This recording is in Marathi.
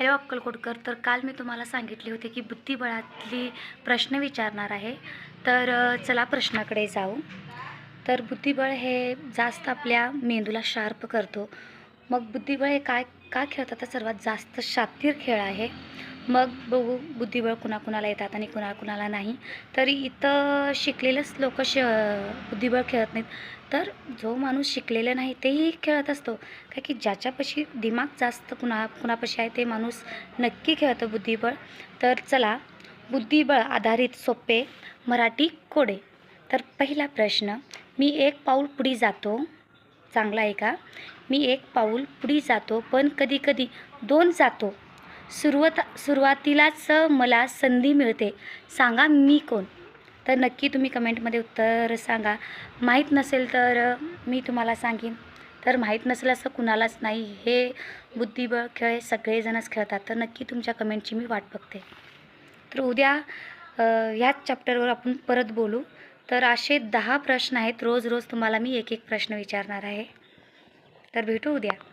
हॅलो अक्कलकोटकर तर काल मी तुम्हाला सांगितले होते की बुद्धिबळातली प्रश्न विचारणार आहे. तर चला प्रश्नाकडे जाऊ. तर बुद्धिबळ हे जास्त आपल्या मेंदूला शार्प करतो. मग बुद्धिबळ हे काय का खेळतात? तर सर्वात जास्त शातीर खेळ आहे. मग बघू बुद्धिबळ कुणाकुणाला येतात आणि कुणाकुणाला नाही. तरी इथं शिकलेलेच लोक श बुद्धिबळ खेळत नाहीत. तर जो माणूस शिकलेला नाही तेही खेळत असतो. काय की ज्याच्यापाशी दिमाग जास्त कुणा कुणापाशी आहे ते माणूस नक्की खेळतो बुद्धिबळ. तर चला बुद्धिबळ आधारित सोपे मराठी कोडे. तर पहिला प्रश्न मी एक पाऊल पुढे जातो. चांगला आहे का? मी एक पाऊल पुढे जातो पण कधीकधी दोन जातो. सुरुवात सुरुवातीलाच मला संधी मिळते. सांगा मी कोण? तर नक्की तुम्ही कमेंटमध्ये उत्तर सांगा. माहीत नसेल तर मी तुम्हाला सांगेन. तर माहीत नसेल असं कुणालाच नाही. हे बुद्धिबळ खेळ सगळेजणच खेळतात. तर नक्की तुमच्या कमेंटची मी वाट बघते. तर उद्या ह्याच चॅप्टरवर आपण परत बोलू. तर असे दहा प्रश्न आहेत. रोज रोज तुम्हाला मी एक एक प्रश्न विचारणार आहे. तर भेटू उद्या.